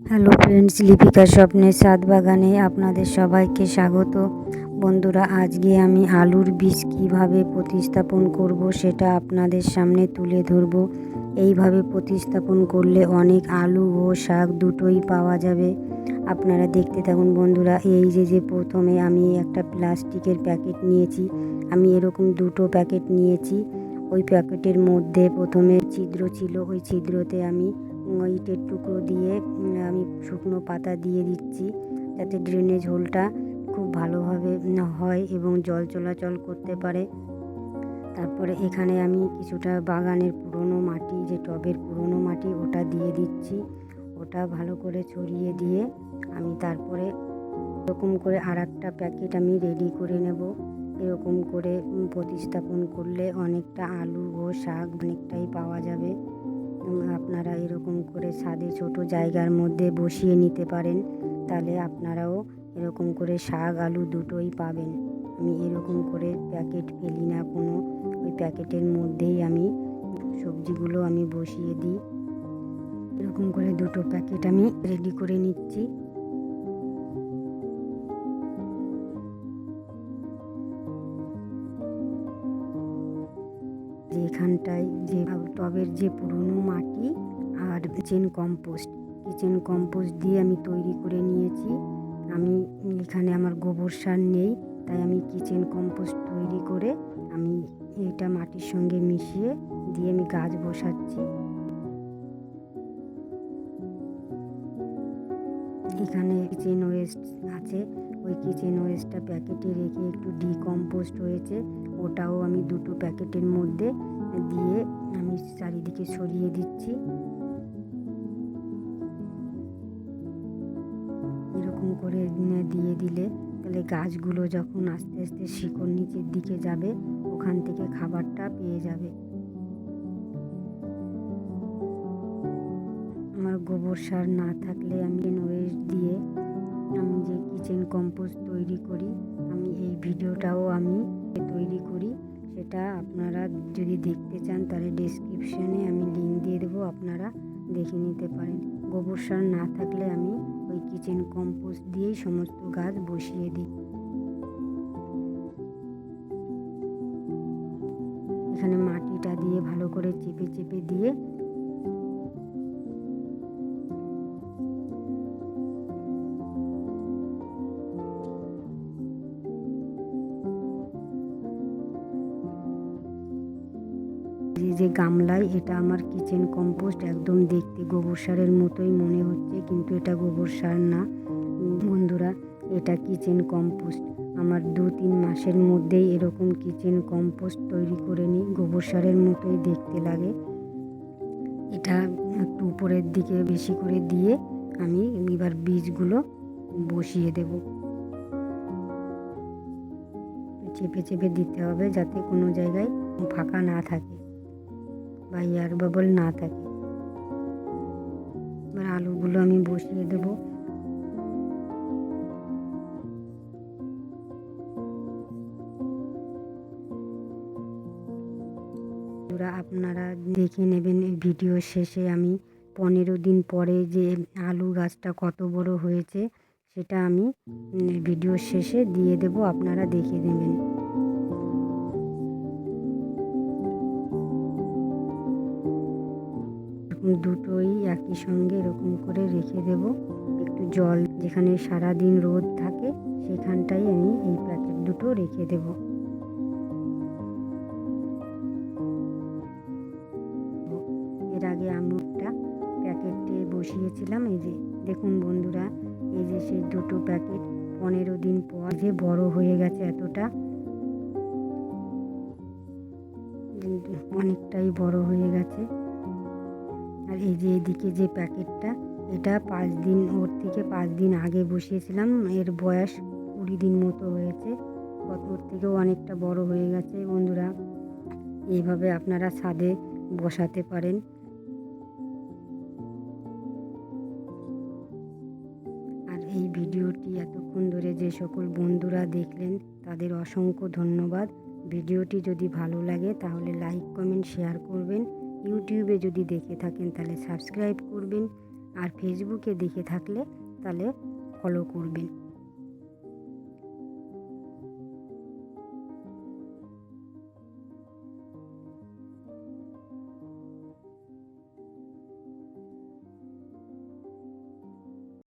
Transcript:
Hello friends, Lipika স্বপ্নের সাত বাগানে আপনাদের সবাইকে স্বাগত। বন্ধুরা, আজকে আমি আলুর বীজ কীভাবে প্রতিস্থাপন করব সেটা আপনাদের সামনে তুলে ধরব। এইভাবে প্রতিস্থাপন করলে অনেক আলু ও শাক দুটোই পাওয়া যাবে। আপনারা দেখতে থাকুন বন্ধুরা, এই যে যে প্রথমে আমি একটা প্লাস্টিকের প্যাকেট নিয়েছি। আমি এরকম দুটো প্যাকেট নিয়েছি। ওই প্যাকেটের মধ্যে প্রথমে ছিদ্র ছিল, ওই ছিদ্রতে আমি ইটের টুকরো দিয়ে আমি শুকনো পাতা দিয়ে দিচ্ছি যাতে ড্রেনেজ হোলটা খুব ভালোভাবে হয় এবং জল চলাচল করতে পারে। তারপরে এখানে আমি কিছুটা বাগানের পুরনো মাটি, যে টবের পুরনো মাটি, ওটা দিয়ে দিচ্ছি। ওটা ভালো করে ছড়িয়ে দিয়ে আমি তারপরে এরকম করে আর একটা প্যাকেট আমি রেডি করে নেব। এরকম করে প্রতিস্থাপন করলে অনেকটা আলু ও শাক অনেকটাই পাওয়া যাবে। আপনারা এরকম করে ছাদে ছোট জায়গার মধ্যে বসিয়ে নিতে পারেন, তাহলে আপনারাও এরকম করে শাক, আলু দুটোই পাবেন। আমি এরকম করে প্যাকেট ফেলি না কোনো, ওই প্যাকেটের মধ্যেই আমি সবজিগুলো আমি বসিয়ে দিই। এরকম করে দুটো প্যাকেট আমি রেডি করে নিচ্ছি। এখানটায় যে টবের যে পুরনো মাটি আর কিচেন কম্পোস্ট কিচেন কম্পোস্ট দিয়ে আমি তৈরি করে নিয়েছি। আমি এখানে আমার গোবর সার নেই, তাই আমি কিচেন কম্পোস্ট তৈরি করে আমি এটা মাটির সঙ্গে মিশিয়ে দিয়ে আমি গাছ বসাচ্ছি। এখানে কিচেন ওয়েস্ট আছে। ওই কিচেন ওয়েস্টটা প্যাকেটে রেখে একটু ডিকম্পোস্ট হয়েছে। ওটাও আমি দুটো প্যাকেটের মধ্যে দিয়ে আমি চারিদিকে ছড়িয়ে দিচ্ছি। এরকম করে দিয়ে দিলে তাহলে গাছগুলো যখন আস্তে আস্তে শিকড় নিচের দিকে যাবে, ওখান থেকে খাবারটা পেয়ে যাবে। আমার গোবর সার না থাকলে আমি ওয়েস্ট দিয়ে আমি যে কিচেন কম্পোস্ট তৈরি করি, আমি এই ভিডিওটাও আমি তৈরি করি। সেটা আপনারা যদি দেখতে চান, তাহলে ডিসক্রিপশানে আমি লিঙ্ক দিয়ে দেবো, আপনারা দেখে নিতে পারেন। গোবর সার না থাকলে আমি ওই কিচেন কম্পোস্ট দিয়েই সমস্ত গাছ বসিয়ে দিই। এখানে মাটিটা দিয়ে ভালো করে চেপে চেপে দিয়ে যে গামলায়, এটা আমার কিচেন কম্পোস্ট একদম দেখতে গোবর সারের মতোই মনে হচ্ছে, কিন্তু এটা গোবর সার না। বন্ধুরা, এটা কিচেন কম্পোস্ট আমার দু তিন মাসের মধ্যেই এরকম কিচেন কম্পোস্ট তৈরি করে নিই, গোবর সারের মতোই দেখতে লাগে। এটা একটু উপরের দিকে বেশি করে দিয়ে আমি এবার বীজগুলো বসিয়ে দেব। চেপে চেপে দিতে হবে যাতে কোনো জায়গায় ফাঁকা না থাকে। বা এয়ার বাবল না থাকে। এবার আলুগুলো আমি বসিয়ে দেবো। আপনারা দেখে নেবেন এই ভিডিও শেষে আমি পনেরো দিন পরে যে আলু গাছটা কত বড় হয়েছে, সেটা আমি ভিডিও শেষে দিয়ে দেব। আপনারা দেখে নেবেন। দুটোই একই সঙ্গে এরকম করে রেখে দেব। একটু জল যেখানে সারা দিন রোদ থাকে, সেখানটাই আমি এই প্যাকেট দুটো রেখে দেব। এর আগে আমি একটা প্যাকেটে বসিয়েছিলাম, এই যে, দেখুন বন্ধুরা, এই যে সেই দুটো প্যাকেট, পনেরো দিন পর যে বড় হয়ে গেছে এতটা। অনেকটাই বড় হয়ে গেছে। আর এই যে এদিকে যে প্যাকেটটা, এটা পাঁচ দিন, ওর থেকে পাঁচ দিন আগে বসিয়েছিলাম। এর বয়স কুড়ি দিন মতো হয়েছে। ওর থেকেও অনেকটা বড় হয়ে গেছে। বন্ধুরা, এইভাবে আপনারা ছাদে বসাতে পারেন। আর এই ভিডিওটি এতক্ষণ ধরে যে সকল বন্ধুরা দেখলেন, তাদের অসংখ্য ধন্যবাদ। ভিডিওটি যদি ভালো লাগে, তাহলে লাইক, কমেন্ট, শেয়ার করবেন। ইউটিউবে যদি দেখে থাকেন তাহলে সাবস্ক্রাইব করবেন আর ফেসবুকে দেখে থাকলে তাহলে ফলো করবেন।